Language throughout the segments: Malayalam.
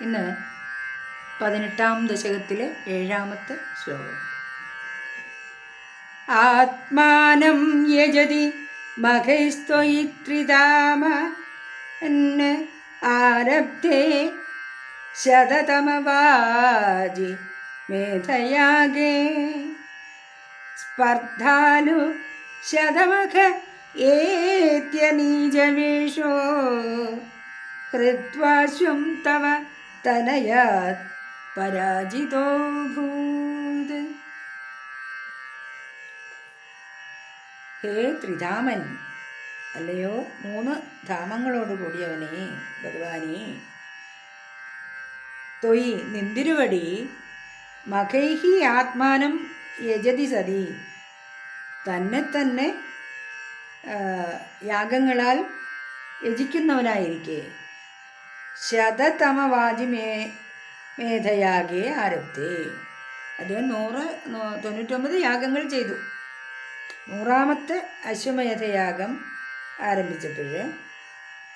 ഇന്ന് പതിനെട്ടാം ദശകത്തിലെ ഏഴാമത്തെ ശ്ലോകം. ആത്മാനം യജതി മഖൈസ്ത്വയിത്രിതാമ എന്ന് ആരബ്ധേ ശതതമവാജി മേധയാഗേ. സ്പർദ്ധാലു ശതമഖ ഏത്യനീജവേഷോ ഹൃത്വാശ്വം തവ തനയാത് പരാജിതോ ഹേ ത്രിധാമൻ അല്ലയോ മൂന്ന് ധാമങ്ങളോട് കൂടിയവനെ ഭഗവാനെ. തൊയ് നിന്തിരുവടി മകൈഹി ആത്മാനം യജതി സതി. തന്നെ തന്നെ യാഗങ്ങളാൽ യജിക്കുന്നവനായിരിക്കെ. ശതതമവാജി മേ മേധയാകെ ആരത്തെ അദ്ദേഹം നൂറ് തൊണ്ണൂറ്റൊമ്പത് യാഗങ്ങൾ ചെയ്തു. നൂറാമത്തെ അശ്വമേധയാഗം ആരംഭിച്ചപ്പോൾ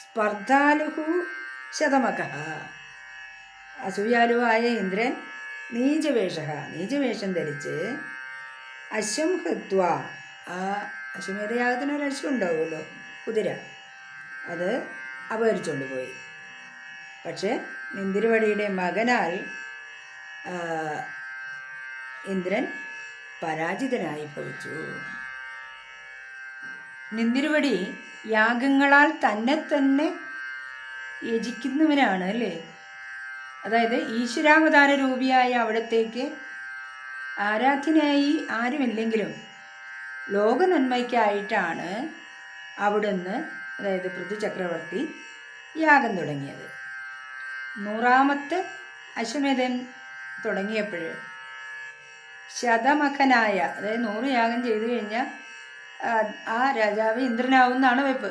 സ്പർദ്ധാലുഹു ശതമക. അസൂയാലുവായ ഇന്ദ്രൻ നീചവേഷ. നീചവേഷം ധരിച്ച് അശ്വം ഹൃത്വ. ആ അശ്വമേധയാഗത്തിന് ഒരു അശ്വം ഉണ്ടാവുമല്ലോ കുതിര. അത് അപഹരിച്ചുകൊണ്ട് പോയി. പക്ഷേ നിന്തിരുവടിയുടെ മകനാൽ ഇന്ദ്രൻ പരാജിതനായി ഭവിച്ചു. നിന്തിരുവടി യാഗങ്ങളാൽ തന്നെ തന്നെ യജിക്കുന്നവനാണ് അല്ലേ? അതായത് ഈശ്വരാവതാര രൂപിയായ അവിടത്തേക്ക് ആരാധ്യനായി ആരുമില്ലെങ്കിലും ലോക നന്മയ്ക്കായിട്ടാണ് അവിടുന്ന് അതായത് പൃഥു ചക്രവർത്തി യാഗം തുടങ്ങിയത്. നൂറാമത്തെ അശ്വമേധൻ തുടങ്ങിയപ്പോൾ ശതമഖനായ അതായത് നൂറ് യാഗം ചെയ്തു കഴിഞ്ഞാൽ ആ, രാജാവ് ഇന്ദ്രനാവുന്നതാണ് വെപ്പ്.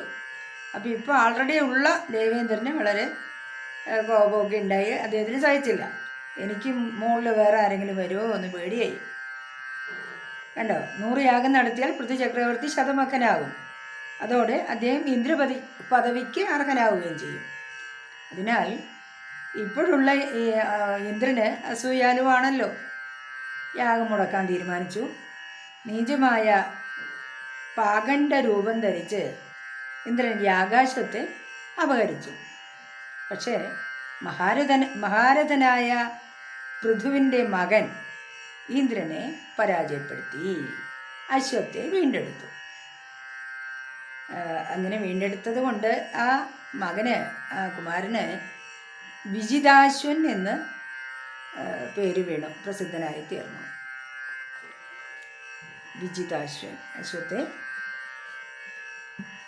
അപ്പോൾ ഇപ്പോൾ ആൾറെഡി ഉള്ള ദേവേന്ദ്രന് വളരെ കോപമൊക്കെ ഉണ്ടായി. അദ്ദേഹത്തിന് സഹിച്ചില്ല എനിക്ക് മുകളിൽ വേറെ ആരെങ്കിലും വരുമോ എന്ന് പേടിയായി. കണ്ടോ? നൂറ് യാഗം നടത്തിയാൽ പൃഥ്വി ചക്രവർത്തി ശതമക്കനാകും അതോടെ അദ്ദേഹം ഇന്ദ്രപതി പദവിക്ക് അർഹനാവുകയും ചെയ്യും. അതിനാൽ ഇപ്പോഴുള്ള ഇന്ദ്രന് അസൂയാലുവാണല്ലോ യാഗം മുടക്കാൻ തീരുമാനിച്ചു. നീചമായ പാകണ്ട രൂപം ധരിച്ച് ഇന്ദ്രൻ യാകാശത്തെ അപഹരിച്ചു. പക്ഷേ മഹാരഥൻ മഹാരഥനായ പൃഥുവിന്റെ മകൻ ഇന്ദ്രനെ പരാജയപ്പെടുത്തി. അശ്വത്തെ വീണ്ടെടുത്തു. അങ്ങനെ വീണ്ടെടുത്തത് കൊണ്ട് ആ മകന് ആ കുമാരന് വിജിതാശ്വൻ എന്ന് പേര് വീണു പ്രസിദ്ധനായി തീർന്നു. വിജിതാശ്വൻ അശ്വത്തെ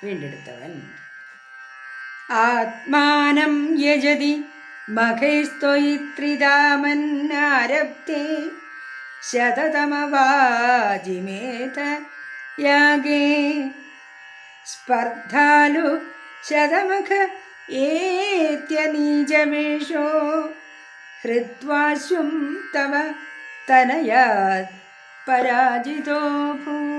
വീണ്ടെടുത്തവൻ. ആത്മാനം യജതി മഖൈസ്ത്വയിത്രിതാമന്നാരബ്ധേ ശതതമവാജിമേധ യാഗേ. സ്പർദ്ധാലു ശതമഖ ഏത്യനീജവേഷോ ഹൃത്വാശ്വം തവ തനയാത് പരാജിതോ ഭൂ